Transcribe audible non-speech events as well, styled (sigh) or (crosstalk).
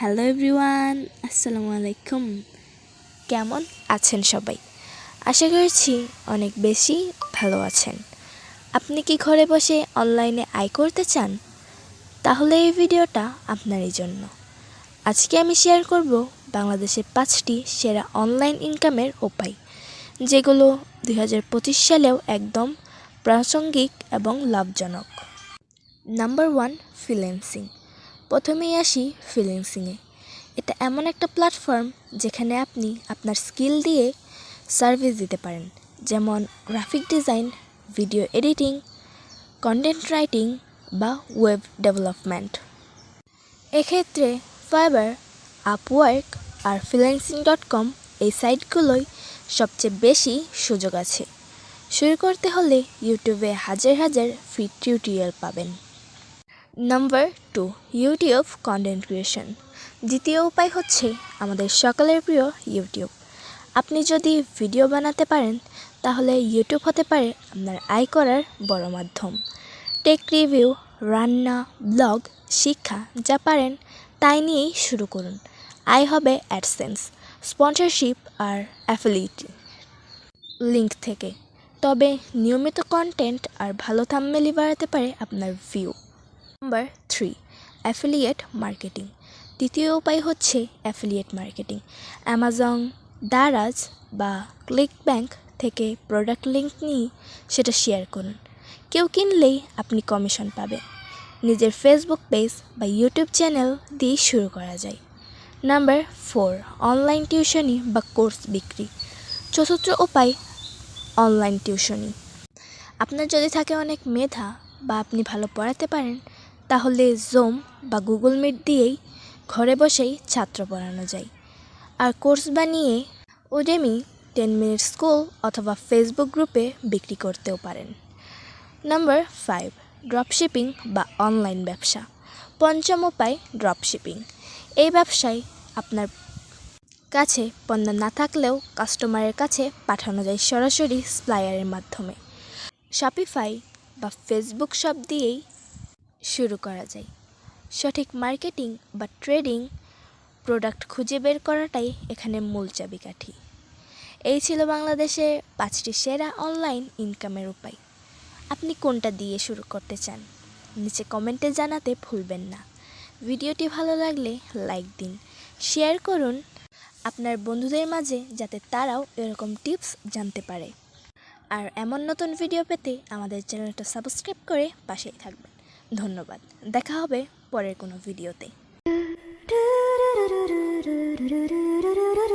Hello everyone আসসালামু আলাইকুম। কেমন আছেন সবাই? আশা করছি অনেক বেশি ভালো আছেন। আপনি কি ঘরে বসে অনলাইনে আয় করতে চান? তাহলে এই ভিডিওটা আপনারই জন্য। আজকে আমি শেয়ার করব বাংলাদেশের পাঁচটি সেরা অনলাইন ইনকামের উপায়, যেগুলো দু হাজার পঁচিশ সালেও একদম প্রাসঙ্গিক এবং লাভজনক। নাম্বার ওয়ান ফ্রিল্যান্সিং প্রথমেই আসি ফ্রিল্যান্সিংয়ে এটা এমন একটা প্ল্যাটফর্ম যেখানে আপনি আপনার স্কিল দিয়ে সার্ভিস দিতে পারেন। যেমন graphic design video editing content writing বা ওয়েব ডেভেলপমেন্ট এক্ষেত্রে ফাইবার আপওয়ার্ক আর ফ্রিল্যান্সিং ডট কম এই সাইটগুলোই সবচেয়ে বেশি সুযোগ আছে। শুরু করতে হলে ইউটিউবে হাজার হাজার ফ্রি টিউটোরিয়াল পাবেন। Number two YouTube content creation দ্বিতীয় উপায় হচ্ছে আমাদের সকলের প্রিয় ইউটিউব আপনি যদি ভিডিও বানাতে পারেন, তাহলে ইউটিউব হতে পারে আপনার আয় করার বড় মাধ্যম। টেক রিভিউ রান্না ব্লগ শিক্ষা যা পারেন, তাই নিয়েই শুরু করুন। আয় হবে অ্যাডসেন্স স্পন্সরশিপ আর অ্যাফিলিটি লিঙ্ক থেকে। তবে নিয়মিত কন্টেন্ট আর ভালো থাম্বনেলই বাড়াতে পারে আপনার view number three affiliate marketing তৃতীয় উপায় হচ্ছে অ্যাফিলিয়েট মার্কেটিং অ্যামাজন দারাজ বা ক্লিক ব্যাংক থেকে প্রোডাক্ট লিঙ্ক নিয়ে সেটা শেয়ার করুন। কেউ কিনলেই আপনি কমিশন পাবেন। নিজের ফেসবুক পেজ বা ইউটিউব চ্যানেল দিয়ে শুরু করা যায়। নাম্বার ফোর অনলাইন টিউশনি বা কোর্স বিক্রি। চতুর্থ উপায় অনলাইন টিউশনি আপনার যদি থাকে অনেক মেধা বা আপনি ভালো পড়াতে পারেন তাহলে জোম বা গুগল মিট দিয়েই ঘরে বসেই ছাত্র পড়ানো যায়। আর কোর্স বানিয়ে ওডেমি টেন মিনিট স্কুল অথবা ফেসবুক গ্রুপে বিক্রি করতেও পারেন। নাম্বার ফাইভ ড্রপশিপিং বা অনলাইন ব্যবসা। পঞ্চম উপায় ড্রপশিপিং এই ব্যবসায় আপনার কাছে পণ্য না থাকলেও কাস্টমারের কাছে পাঠানো যায় সরাসরি স্প্লায়ারের মাধ্যমে। শপিফাই বা ফেসবুক শপ দিয়েই শুরু করা যায়। সঠিক মার্কেটিং বা ট্রেডিং প্রোডাক্ট খুঁজে বের করাটাই এখানে মূল চাবিকাঠি। এই ছিল বাংলাদেশে পাঁচটি সেরা অনলাইন ইনকামের উপায়। আপনি কোনটা দিয়ে শুরু করতে চান? নিচে কমেন্টে জানাতে ভুলবেন না। ভিডিওটি ভালো লাগলে লাইক দিন, শেয়ার করুন আপনার বন্ধুদের মাঝে যাতে তারাও এরকম টিপস জানতে পারে। আর এমন নতুন ভিডিও পেতে আমাদের চ্যানেলটা সাবস্ক্রাইব করে পাশেই থাকবেন। ধন্যবাদ। দেখা হবে পরের কোনো ভিডিওতে। (laughs)